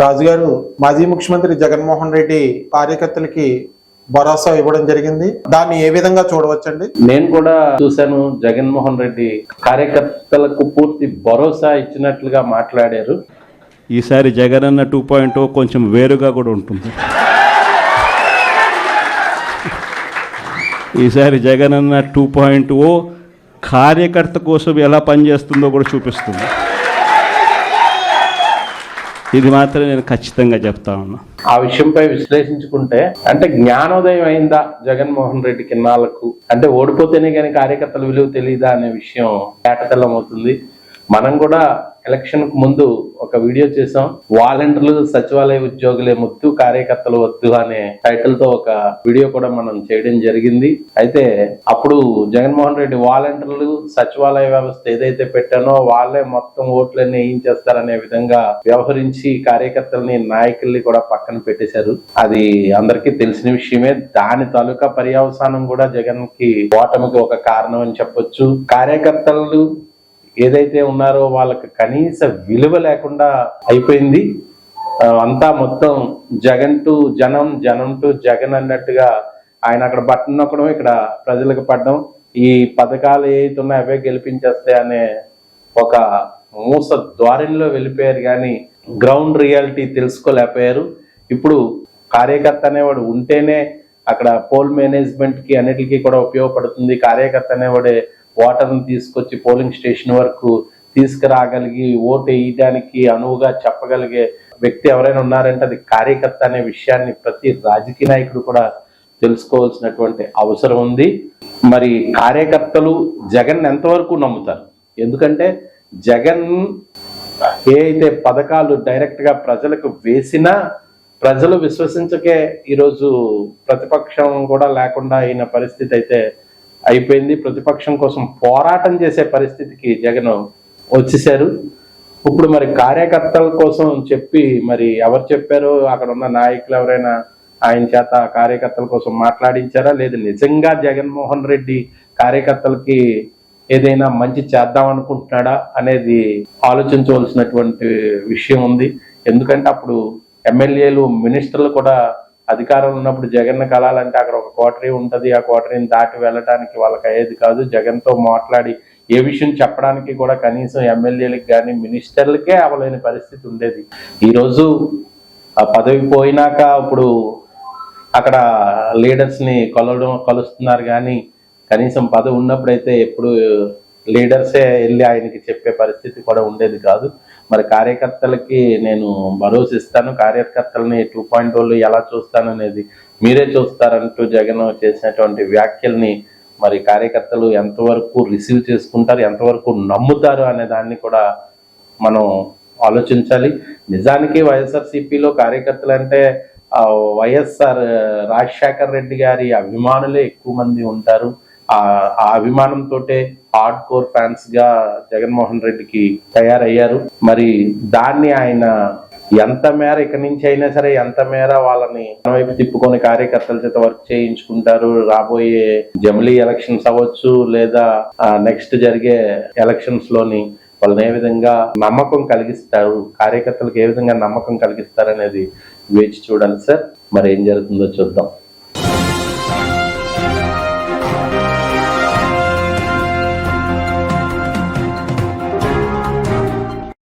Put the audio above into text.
రాజుగారు మాజీ ముఖ్యమంత్రి జగన్మోహన్ రెడ్డి కార్యకర్తలకి భరోసా ఇవ్వడం జరిగింది. దాన్ని ఏ విధంగా చూడవచ్చండి? నేను కూడా చూశాను జగన్మోహన్ రెడ్డి కార్యకర్తలకు పూర్తి భరోసా ఇచ్చినట్లుగా మాట్లాడారు. ఈసారి జగన్ అన్న టూ పాయింట్ కొంచెం వేరుగా కూడా ఉంటుంది. ఈసారి జగన్ అన్న టూ పాయింట్ ఓ కార్యకర్త కోసం ఎలా పనిచేస్తుందో కూడా చూపిస్తుంది. ఇది మాత్రం నేను ఖచ్చితంగా చెప్తా ఉన్నా. ఆ విషయంపై విశ్లేషించుకుంటే అంటే జ్ఞానోదయం అయిందా జగన్మోహన్ రెడ్డి కిన్నాలకు అంటే ఓడిపోతేనే కానీ కార్యకర్తల విలువ తెలియదా అనే విషయం ఏటతెల్లం అవుతుంది మనం కూడా ఎలక్షన్కు ముందు ఒక వీడియో చేసాం వాలంటీర్లు సచివాలయ ఉద్యోగులే ముద్దు కార్యకర్తలు వద్దు అనే టైటిల్తో ఒక వీడియో కూడా మనం చేయడం జరిగింది. అయితే అప్పుడు జగన్మోహన్ రెడ్డి వాలంటీర్లు సచివాలయ వ్యవస్థ ఏదైతే పెట్టానో వాళ్ళే మొత్తం ఓట్లన్నీ వేయించేస్తారనే విధంగా వ్యవహరించి కార్యకర్తలని నాయకుల్ని కూడా పక్కన పెట్టేశారు. అది అందరికీ తెలిసిన విషయమే. దాని తాలూకా పర్యవసానం కూడా జగన్కి ఓటమికి ఒక కారణం అని చెప్పొచ్చు. కార్యకర్తలు ఏదైతే ఉన్నారో వాళ్ళకి కనీస విలువ లేకుండా అయిపోయింది. అంతా మొత్తం జగన్ టు జనం జనం టు జగన్ అన్నట్టుగా ఆయన అక్కడ బట్టన్ నొక్కడం ఇక్కడ ప్రజలకు పడడం ఈ పథకాలు ఏవైతే ఉన్నాయో అవే గెలిపించేస్తాయి అనే ఒక మూస ద్వారంలో వెళ్ళిపోయారు కానీ గ్రౌండ్ రియాలిటీ తెలుసుకోలేకపోయారు. ఇప్పుడు కార్యకర్త అనేవాడు ఉంటేనే అక్కడ పోల్ మేనేజ్మెంట్కి అన్నిటికీ కూడా ఉపయోగపడుతుంది. కార్యకర్త అనేవాడే ఓటర్ని తీసుకొచ్చి పోలింగ్ స్టేషన్ వరకు తీసుకురాగలిగి ఓటు వేయడానికి అనువుగా చెప్పగలిగే వ్యక్తి ఎవరైనా ఉన్నారంటే అది కార్యకర్త అనే విషయాన్ని ప్రతి రాజకీయ నాయకుడు కూడా తెలుసుకోవాల్సినటువంటి అవసరం ఉంది. మరి కార్యకర్తలు జగన్ ఎంతవరకు నమ్ముతారు? ఎందుకంటే జగన్ ఏ అయితే పథకాలు డైరెక్ట్గా ప్రజలకు వేసినా ప్రజలు విశ్వసించకే ఈరోజు ప్రతిపక్షం కూడా లేకుండా అయిన పరిస్థితి అయితే అయిపోయింది. ప్రతిపక్షం కోసం పోరాటం చేసే పరిస్థితికి జగన్ వచ్చేసారు. ఇప్పుడు మరి కార్యకర్తల కోసం చెప్పి మరి ఎవరు చెప్పారో? అక్కడ ఉన్న నాయకులు ఎవరైనా ఆయన చేత కార్యకర్తల కోసం మాట్లాడించారా? లేదు నిజంగా జగన్మోహన్ రెడ్డి కార్యకర్తలకి ఏదైనా మంచి చేద్దాం అనుకుంటున్నాడా అనేది ఆలోచించవలసినటువంటి విషయం ఉంది. ఎందుకంటే అప్పుడు ఎమ్మెల్యేలు మినిస్టర్లు కూడా అధికారం ఉన్నప్పుడు జగన్ కలాలంటే అక్కడ ఒక కోటరీ ఉంటది. ఆ కోటరీని దాటి వెళ్ళడానికి వాళ్ళకి అయ్యేది కాదు. జగన్తో మాట్లాడి ఏ విషయం చెప్పడానికి కూడా కనీసం ఎమ్మెల్యేలకు కానీ మినిస్టర్లకే అవలేని పరిస్థితి ఉండేది. ఈరోజు ఆ పదవి పోయినాక ఇప్పుడు అక్కడ లీడర్స్ని కొలవడం కలుస్తున్నారు కానీ కనీసం పదవి ఉన్నప్పుడైతే ఎప్పుడు లీడర్సే వెళ్ళి ఆయనకి చెప్పే పరిస్థితి కూడా ఉండేది కాదు. మరి కార్యకర్తలకి నేను భరోసా ఇస్తాను. కార్యకర్తలని టూ పాయింట్ వాళ్ళు ఎలా చూస్తాను అనేది మీరే చూస్తారంటూ జగన్ చేసినటువంటి వ్యాఖ్యల్ని మరి కార్యకర్తలు ఎంతవరకు రిసీవ్ చేసుకుంటారు ఎంతవరకు నమ్ముతారు అనే దాన్ని కూడా మనం ఆలోచించాలి. నిజానికి వైఎస్ఆర్సీపీలో కార్యకర్తలు అంటే వైఎస్ఆర్ రాజశేఖర్ రెడ్డి గారి అభిమానులే ఎక్కువ మంది ఉంటారు. ఆ ఆ అభిమానంతో హార్డ్ కోర్ ఫ్యాన్స్గా జగన్మోహన్ రెడ్డికి తయారయ్యారు. మరి దాన్ని ఆయన ఎంత మేర ఇక్కడి నుంచి అయినా సరే ఎంత మేర వాళ్ళని మన వైపు తిప్పుకొని కార్యకర్తల చేత వర్క్ చేయించుకుంటారు రాబోయే జమిలీ ఎలక్షన్స్ అవ్వచ్చు లేదా నెక్స్ట్ జరిగే ఎలక్షన్స్లోని వాళ్ళని ఏ విధంగా నమ్మకం కలిగిస్తారు కార్యకర్తలకు ఏ విధంగా నమ్మకం కలిగిస్తారు అనేది వేచి చూడాలి సార్. మరి ఏం జరుగుతుందో చూద్దాం.